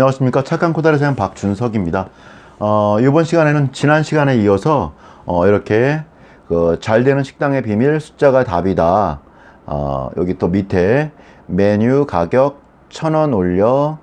안녕하십니까 착한 코다리 사장 박준석입니다. 어, 이번 시간에는 지난 시간에 이어서 어, 이렇게 그 잘 되는 식당의 비밀 숫자가 답이다. 어, 여기 또 밑에 메뉴 가격 천 원 올려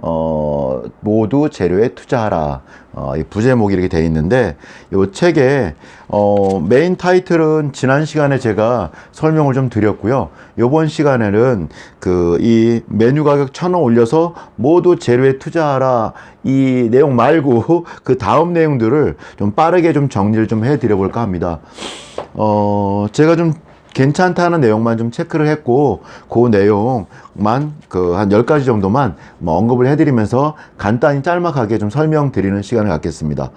어, 모두 재료에 투자하라. 어, 이 부제목이 이렇게 돼 있는데, 이 책의, 어, 메인 타이틀은 지난 시간에 제가 설명을 좀 드렸고요. 요번 시간에는 그, 이 메뉴 가격 천 원 올려서 모두 재료에 투자하라. 이 내용 말고 그 다음 내용들을 좀 빠르게 좀 정리를 좀 해드려 볼까 합니다. 어, 제가 좀 괜찮다는 내용만 좀 체크를 했고 그 내용만 그 한 10가지 정도만 뭐 언급을 해드리면서 간단히 짤막하게 좀 설명드리는 시간을 갖겠습니다.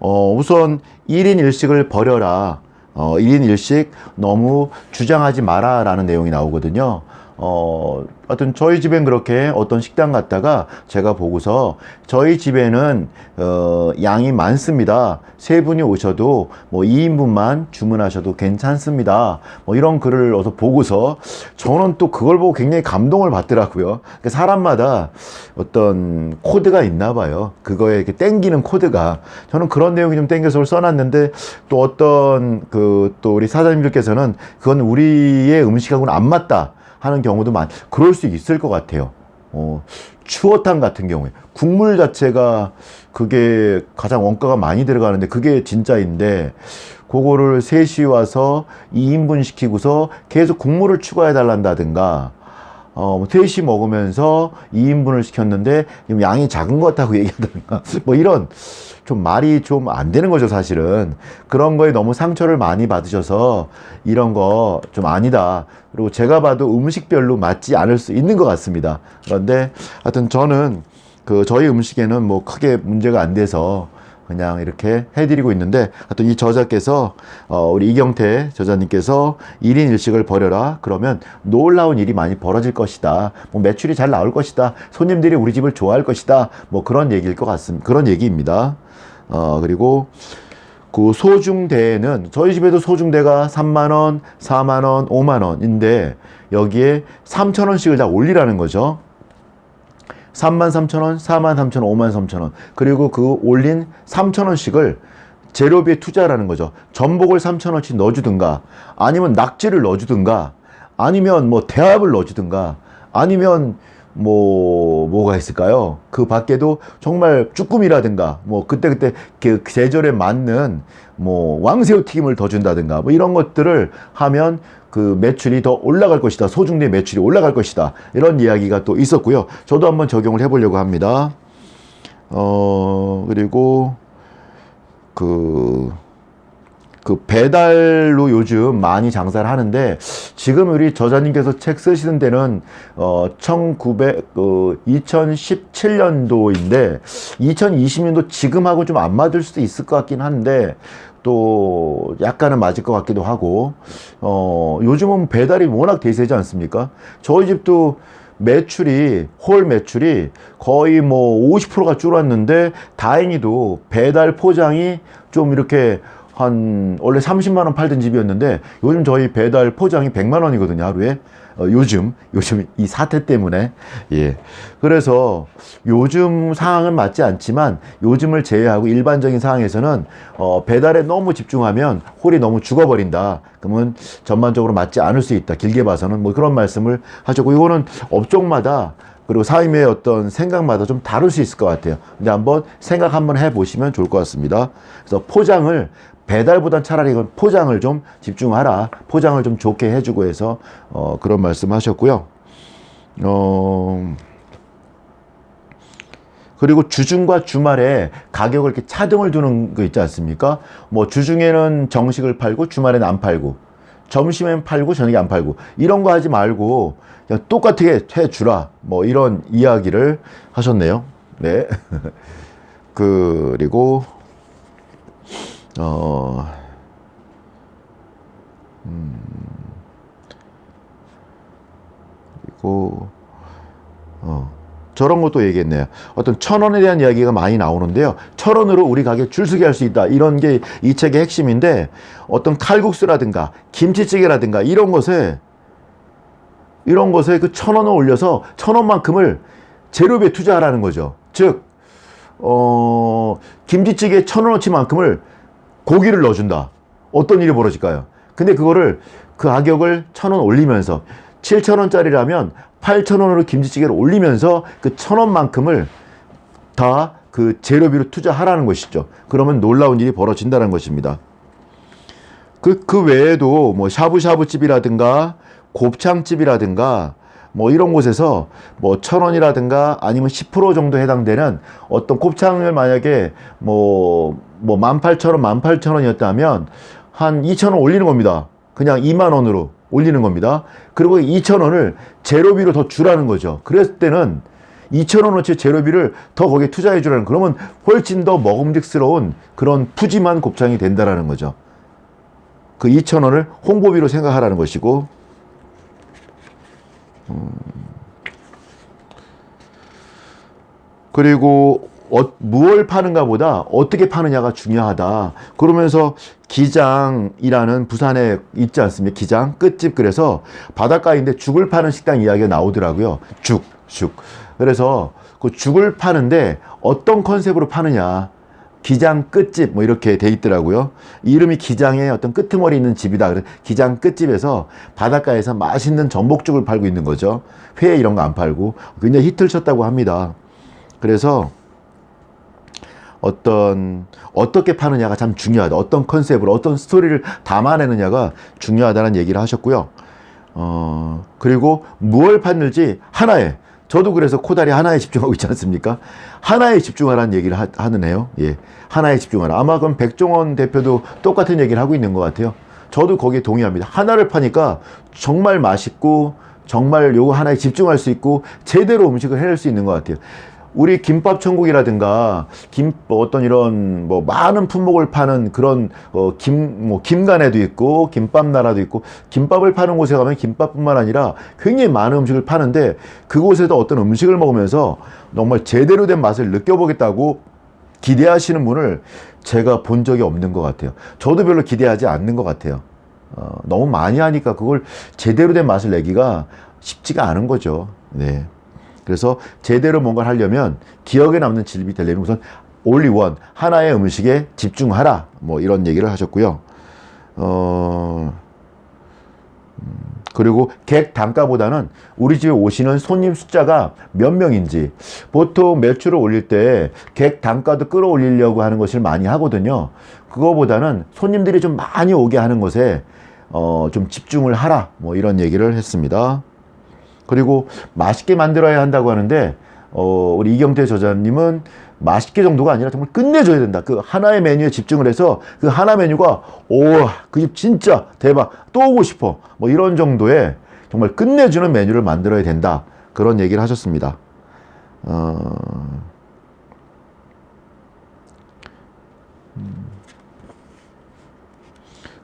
어, 우선 1인 1식을 버려라. 어, 1인 1식 너무 주장하지 마라 라는 내용이 나오거든요. 어, 하여튼 저희 집엔 그렇게 어떤 식당 갔다가 제가 보고서 저희 집에는 어, 양이 많습니다. 세 분이 오셔도 뭐 2인분만 주문하셔도 괜찮습니다. 뭐 이런 글을 어서 보고서 저는 또 그걸 보고 굉장히 감동을 받더라고요. 그러니까 사람마다 어떤 코드가 있나 봐요. 그거에 이렇게 땡기는 코드가 저는 그런 내용이 좀 땡겨서 써놨는데 또 어떤 그 또 우리 사장님들께서는 그건 우리의 음식하고는 안 맞다. 하는 경우도 많, 그럴 수 있을 것 같아요. 어, 추어탕 같은 경우에. 국물 자체가 그게 가장 원가가 많이 들어가는데 그게 진짜인데, 그거를 셋이 와서 2인분 시키고서 계속 국물을 추가해 달란다든가, 어, 뭐, 셋이 먹으면서 2인분을 시켰는데, 양이 작은 것 같다고 얘기한다든가, 뭐 이런, 좀 말이 좀 안 되는 거죠, 사실은. 그런 거에 너무 상처를 많이 받으셔서 이런 거 좀 아니다. 그리고 제가 봐도 음식별로 맞지 않을 수 있는 것 같습니다. 그런데 하여튼 저는 그 저희 음식에는 뭐 크게 문제가 안 돼서 그냥 이렇게 해드리고 있는데 하여튼 이 저자께서 어, 우리 이경태 저자님께서 1인 1식을 버려라. 그러면 놀라운 일이 많이 벌어질 것이다. 뭐 매출이 잘 나올 것이다. 손님들이 우리 집을 좋아할 것이다. 뭐 그런 얘기일 것 같습니다 그런 얘기입니다. 어 그리고 그 소중대는 저희 집에도 소중대가 3만원 4만원 5만원인데 여기에 3천원씩을 다 올리라는 거죠 3만 3천 원, 4만 3천 원, 5만 3천 원. 그리고 그 올린 3천 원씩을 재료비에 투자라는 거죠. 전복을 3천 원씩 넣어주든가, 아니면 낙지를 넣어주든가, 아니면 뭐 대합을 넣어주든가, 아니면 뭐 뭐가 있을까요? 그 밖에도 정말 쭈꾸미라든가 뭐 그때그때 그 계절에 맞는 뭐 왕새우 튀김을 더 준다든가 뭐 이런 것들을 하면 그 매출이 더 올라갈 것이다. 소중대 매출이 올라갈 것이다. 이런 이야기가 또 있었고요. 저도 한번 적용을 해 보려고 합니다. 어 그리고 그 그 배달로 요즘 많이 장사를 하는데 지금 우리 저자님께서 책 쓰시는 데는 어 1900, 그 2017년도인데 2020년도 지금하고 좀 안 맞을 수도 있을 것 같긴 한데 또 약간은 맞을 것 같기도 하고 어 요즘은 배달이 워낙 대세지 않습니까? 저희 집도 매출이 홀 매출이 거의 뭐 50%가 줄었는데 다행히도 배달 포장이 좀 이렇게 한 원래 30만 원 팔던 집이었는데 요즘 저희 배달 포장이 100만 원이거든요 하루에. 어, 요즘 요즘 이 사태 때문에. 예. 그래서 요즘 상황은 맞지 않지만 요즘을 제외하고 일반적인 상황에서는 어, 배달에 너무 집중하면 홀이 너무 죽어버린다. 그러면 전반적으로 맞지 않을 수 있다. 길게 봐서는 뭐 그런 말씀을 하셨고 이거는 업종마다 그리고 사임의 어떤 생각마다 좀 다를 수 있을 것 같아요. 근데 한번 생각 한번 해보시면 좋을 것 같습니다. 그래서 포장을 배달보단 차라리 이건 포장을 좀 집중하라. 포장을 좀 좋게 해주고 해서 어, 그런 말씀 하셨고요. 어, 그리고 주중과 주말에 가격을 이렇게 차등을 두는 거 있지 않습니까? 뭐 주중에는 정식을 팔고 주말에는 안 팔고 점심엔 팔고 저녁에 안 팔고 이런 거 하지 말고 그냥 똑같게 해주라 뭐 이런 이야기를 하셨네요. 네. 그리고 어 음, 그리고 어 저런 것도 얘기했네요. 어떤 천 원에 대한 이야기가 많이 나오는데요. 천 원으로 우리 가게 줄서기 할수 있다. 이런 게 이 책의 핵심인데 어떤 칼국수라든가 김치찌개라든가 이런 것에 이런 것에 그 천 원을 올려서 천 원만큼을 재료비에 투자하라는 거죠. 즉, 어, 김치찌개 천 원어치만큼을 고기를 넣어준다. 어떤 일이 벌어질까요? 근데 그거를 그 가격을 천 원 올리면서 7천 원짜리라면 8천 원으로 김치찌개를 올리면서 그 천 원만큼을 다 그 재료비로 투자하라는 것이죠. 그러면 놀라운 일이 벌어진다는 것입니다. 그, 그 외에도 뭐 샤브샤브 집이라든가 곱창집이라든가 뭐 이런 곳에서 뭐 천 원이라든가 아니면 10% 정도 해당되는 어떤 곱창을 만약에 뭐, 뭐 18,000원, 18,000원이었다면 한 2,000원 올리는 겁니다. 그냥 2만 원으로 올리는 겁니다. 그리고 2,000원을 재료비로 더 주라는 거죠. 그랬을 때는 2,000원어치 재료비를 더 거기에 투자해 주라는 그러면 훨씬 더 먹음직스러운 그런 푸짐한 곱창이 된다라는 거죠. 그 2,000원을 홍보비로 생각하라는 것이고 음. 그리고 어, 무얼 파는가 보다 어떻게 파느냐가 중요하다. 그러면서 기장이라는 부산에 있지 않습니까? 기장 끝집 그래서 바닷가인데 죽을 파는 식당 이야기가 나오더라고요. 죽, 죽. 그래서 그 죽을 파는데 어떤 컨셉으로 파느냐. 기장 끝집 뭐 이렇게 돼 있더라고요. 이름이 기장의 어떤 끄트머리 있는 집이다. 그래서 기장 끝집에서 바닷가에서 맛있는 전복죽을 팔고 있는 거죠. 회 이런 거 안 팔고 굉장히 히트를 쳤다고 합니다. 그래서 어떤 어떻게 파느냐가 참 중요하다. 어떤 컨셉으로 어떤 스토리를 담아내느냐가 중요하다는 얘기를 하셨고요. 어 그리고 무얼 파는지 하나에 저도 그래서 코다리 하나에 집중하고 있지 않습니까? 하나에 집중하라는 얘기를 하, 하는애요. 예, 하나에 집중하라. 아마 그럼 백종원 대표도 똑같은 얘기를 하고 있는 것 같아요. 저도 거기에 동의합니다. 하나를 파니까 정말 맛있고 정말 요거 하나에 집중할 수 있고 제대로 음식을 해낼 수 있는 것 같아요. 우리 김밥 천국이라든가 김 어떤 이런 뭐 많은 품목을 파는 그런 어 김 뭐 김간에도 있고 김밥 나라도 있고 김밥을 파는 곳에 가면 김밥뿐만 아니라 굉장히 많은 음식을 파는데 그곳에도 어떤 음식을 먹으면서 정말 제대로 된 맛을 느껴보겠다고 기대하시는 분을 제가 본 적이 없는 것 같아요. 저도 별로 기대하지 않는 것 같아요. 어, 너무 많이 하니까 그걸 제대로 된 맛을 내기가 쉽지가 않은 거죠. 네. 그래서 제대로 뭔가를 하려면 기억에 남는 집이 되려면 우선 올리 원 하나의 음식에 집중하라 뭐 이런 얘기를 하셨고요. 어 음, 그리고 객 단가보다는 우리 집에 오시는 손님 숫자가 몇 명인지 보통 매출을 올릴 때 객 단가도 끌어올리려고 하는 것을 많이 하거든요. 그거보다는 손님들이 좀 많이 오게 하는 것에 어, 좀 집중을 하라 뭐 이런 얘기를 했습니다. 그리고 맛있게 만들어야 한다고 하는데 어, 우리 이경태 저자님은 맛있게 정도가 아니라 정말 끝내줘야 된다. 그 하나의 메뉴에 집중을 해서 그 하나 메뉴가 오그 집 진짜 대박 또 오고 싶어 뭐 이런 정도의 정말 끝내주는 메뉴를 만들어야 된다. 그런 얘기를 하셨습니다. 어... 음.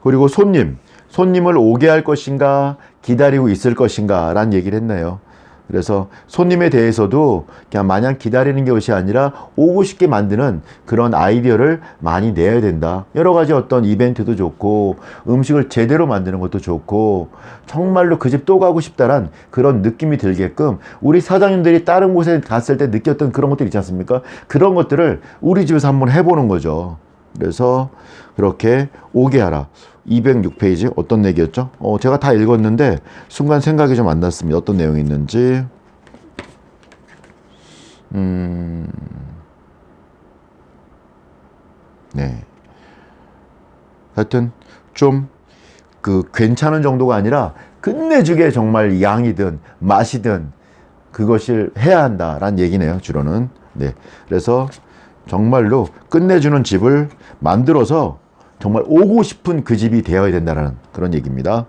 그리고 손님, 손님을 오게 할 것인가, 기다리고 있을 것인가 라는 얘기를 했네요. 그래서 손님에 대해서도 그냥 마냥 기다리는 것이 아니라 오고 싶게 만드는 그런 아이디어를 많이 내야 된다. 여러 가지 어떤 이벤트도 좋고 음식을 제대로 만드는 것도 좋고 정말로 그 집 또 가고 싶다란 그런 느낌이 들게끔 우리 사장님들이 다른 곳에 갔을 때 느꼈던 그런 것들 있지 않습니까? 그런 것들을 우리 집에서 한번 해보는 거죠. 그래서 그렇게 오게 하라. 206페이지 어떤 얘기였죠? 어, 제가 다 읽었는데 순간 생각이 좀 안 났습니다. 어떤 내용이 있는지. 음. 네. 하여튼 좀 그 괜찮은 정도가 아니라 끝내주게 정말 양이든 맛이든 그것을 해야 한다라는 얘기네요. 주로는. 네. 그래서 정말로 끝내주는 집을 만들어서 정말 오고 싶은 그 집이 되어야 된다는 그런 얘기입니다.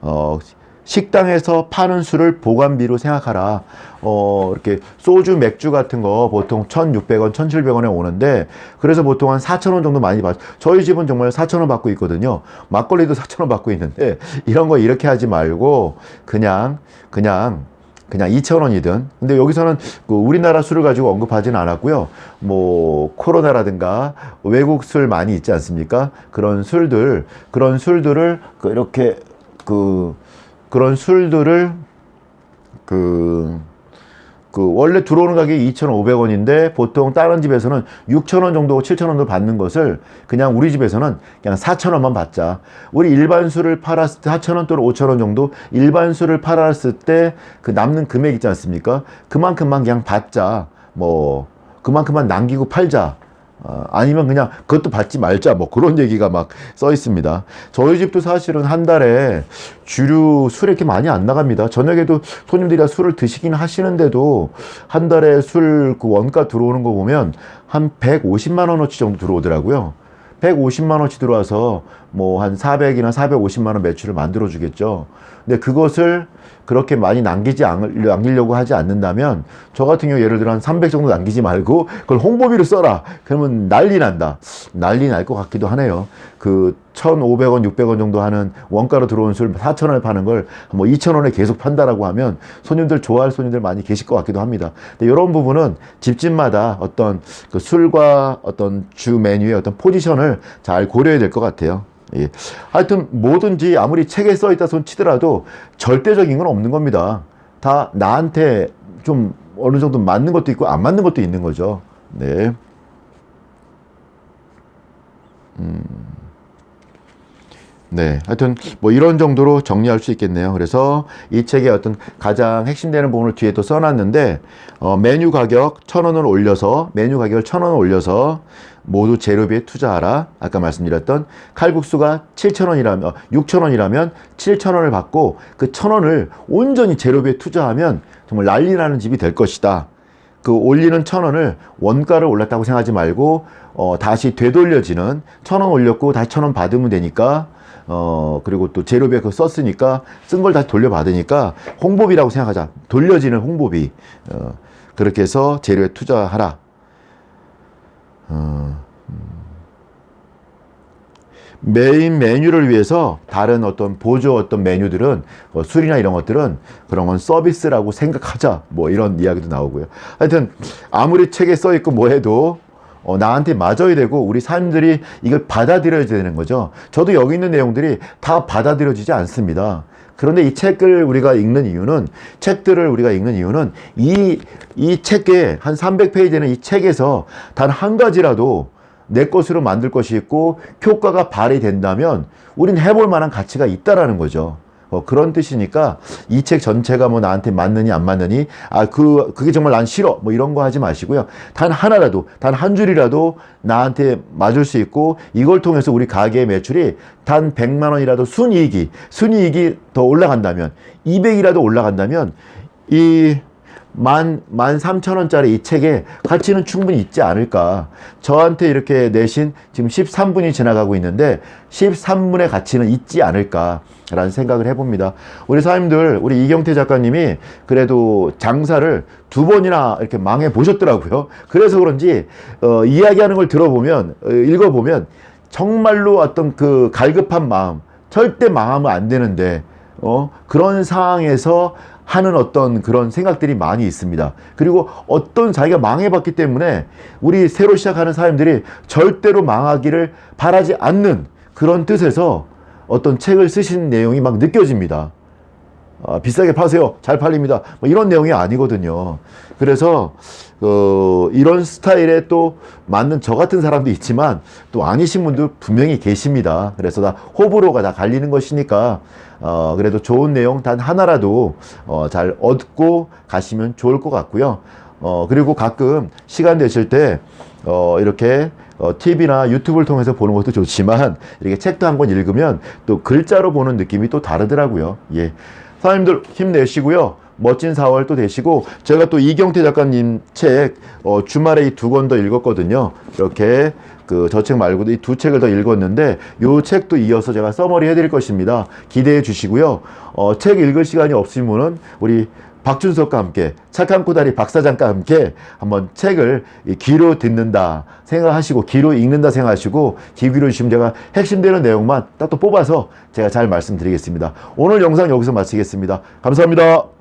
어, 식당에서 파는 술을 보관비로 생각하라. 어, 이렇게 소주, 맥주 같은 거 보통 1,600원, 1,700원에 오는데 그래서 보통 한 4,000원 정도 많이 받. 저희 집은 정말 4,000원 받고 있거든요. 막걸리도 4,000원 받고 있는데 이런 거 이렇게 하지 말고 그냥 그냥 그냥 2,000원이든. 근데 여기서는 그 우리나라 술을 가지고 언급하지는 않았고요. 뭐 코로나라든가 외국 술 많이 있지 않습니까? 그런 술들, 그런 술들을 그 이렇게 그 그런 술들을 그 그 원래 들어오는 가격이 2,500원인데 보통 다른 집에서는 6,000원 정도, 7,000원도 받는 것을 그냥 우리 집에서는 그냥 4,000원만 받자. 우리 일반 술을 팔았을 때 4,000원 또는 5,000원 정도 일반 술을 팔았을 때 그 남는 금액 있지 않습니까? 그만큼만 그냥 받자. 뭐 그만큼만 남기고 팔자. 어, 아니면 그냥 그것도 받지 말자 뭐 그런 얘기가 막 써 있습니다. 저희 집도 사실은 한 달에 주류 술 이렇게 많이 안 나갑니다. 저녁에도 손님들이 다 술을 드시긴 하시는데도 한 달에 술 그 원가 들어오는 거 보면 한 150만 원어치 정도 들어오더라고요. 150만 원어치 들어와서 뭐 한 400이나 450만 원 매출을 만들어 주겠죠. 근데 그것을 그렇게 많이 남기지 않, 남기려고 하지 않는다면 저 같은 경우 예를 들어 한 300 정도 남기지 말고 그걸 홍보비로 써라. 그러면 난리 난다. 난리 날 것 같기도 하네요. 그 1,500원, 600원 정도 하는 원가로 들어온 술 4,000원에 파는 걸 뭐 2,000원에 계속 판다라고 하면 손님들 좋아할 손님들 많이 계실 것 같기도 합니다. 이런 부분은 집집마다 어떤 그 술과 어떤 주 메뉴의 어떤 포지션을 잘 고려해야 될 것 같아요. 예. 하여튼 뭐든지 아무리 책에 써 있다 손 치더라도 절대적인 건 없는 겁니다. 다 나한테 좀 어느 정도 맞는 것도 있고 안 맞는 것도 있는 거죠. 네. 음. 네. 하여튼 뭐 이런 정도로 정리할 수 있겠네요. 그래서 이 책의 어떤 가장 핵심되는 부분을 뒤에 또 써놨는데 어, 메뉴 가격 천 원을 올려서 메뉴 가격을 천 원을 올려서 모두 재료비에 투자하라. 아까 말씀드렸던 칼국수가 7,000원이라면, 어, 6,000원이라면 7,000원을 받고 그 1,000원을 온전히 재료비에 투자하면 정말 난리 나는 집이 될 것이다. 그 올리는 1,000원을 원가를 올랐다고 생각하지 말고, 어, 다시 되돌려지는 1,000원 올렸고 다시 1,000원 받으면 되니까, 어, 그리고 또 재료비에 그거 썼으니까 쓴 걸 다시 돌려받으니까 홍보비라고 생각하자. 돌려지는 홍보비. 어, 그렇게 해서 재료에 투자하라. 어, 음. 메인 메뉴를 위해서 다른 어떤 보조 어떤 메뉴들은 뭐 술이나 이런 것들은 그런 건 서비스라고 생각하자 뭐 이런 이야기도 나오고요. 하여튼 아무리 책에 써 있고 뭐 해도 어, 나한테 맞아야 되고 우리 사람들이 이걸 받아들여야 되는 거죠. 저도 여기 있는 내용들이 다 받아들여지지 않습니다. 그런데 이 책을 우리가 읽는 이유는 책들을 우리가 읽는 이유는 이 이 책에 한 300페이지 되는 이 책에서 단 한 가지라도 내 것으로 만들 것이 있고 효과가 발휘된다면 우린 해볼 만한 가치가 있다라는 거죠. 어, 그런 뜻이니까 이 책 전체가 뭐 나한테 맞느니 안 맞느니 아 그 그게 정말 난 싫어 뭐 이런 거 하지 마시고요. 단 하나라도 단 한 줄이라도 나한테 맞을 수 있고 이걸 통해서 우리 가게의 매출이 단 100만 원이라도 순이익이 순이익이 더 올라간다면 200이라도 올라간다면 이 만, 만 삼천 원짜리 이 책에 가치는 충분히 있지 않을까. 저한테 이렇게 내신 지금 13분이 지나가고 있는데 13분의 가치는 있지 않을까. 라는 생각을 해봅니다. 우리 사장님들, 우리 이경태 작가님이 그래도 장사를 두 번이나 이렇게 망해 보셨더라고요. 그래서 그런지, 어, 이야기하는 걸 들어보면, 어, 읽어보면 정말로 어떤 그 갈급한 마음, 절대 망하면 안 되는데, 어, 그런 상황에서 하는 어떤 그런 생각들이 많이 있습니다. 그리고 어떤 자기가 망해봤기 때문에 우리 새로 시작하는 사람들이 절대로 망하기를 바라지 않는 그런 뜻에서 어떤 책을 쓰신 내용이 막 느껴집니다. 아, 비싸게 파세요. 잘 팔립니다. 뭐 이런 내용이 아니거든요. 그래서 어, 이런 스타일에 또 맞는 저 같은 사람도 있지만 또 아니신 분도 분명히 계십니다. 그래서 다 호불호가 다 갈리는 것이니까 어, 그래도 좋은 내용 단 하나라도 어, 잘 얻고 가시면 좋을 것 같고요. 어, 그리고 가끔 시간 되실 때 어, 이렇게 어, TV나 유튜브를 통해서 보는 것도 좋지만 이렇게 책도 한 권 읽으면 또 글자로 보는 느낌이 또 다르더라고요. 예. 사장님들 힘내시고요. 멋진 4월 또 되시고 제가 또 이경태 작가님 책 어, 주말에 이 두 권 더 읽었거든요. 이렇게 그 저 책 말고도 이 두 책을 더 읽었는데 요 책도 이어서 제가 서머리 해드릴 것입니다. 기대해 주시고요. 어, 책 읽을 시간이 없으면은 우리 박준석과 함께 착한 코다리 박사장과 함께 한번 책을 이 귀로 듣는다 생각하시고 귀로 읽는다 생각하시고 귀로 주시면 제가 핵심되는 내용만 딱 또 뽑아서 제가 잘 말씀드리겠습니다. 오늘 영상 여기서 마치겠습니다. 감사합니다.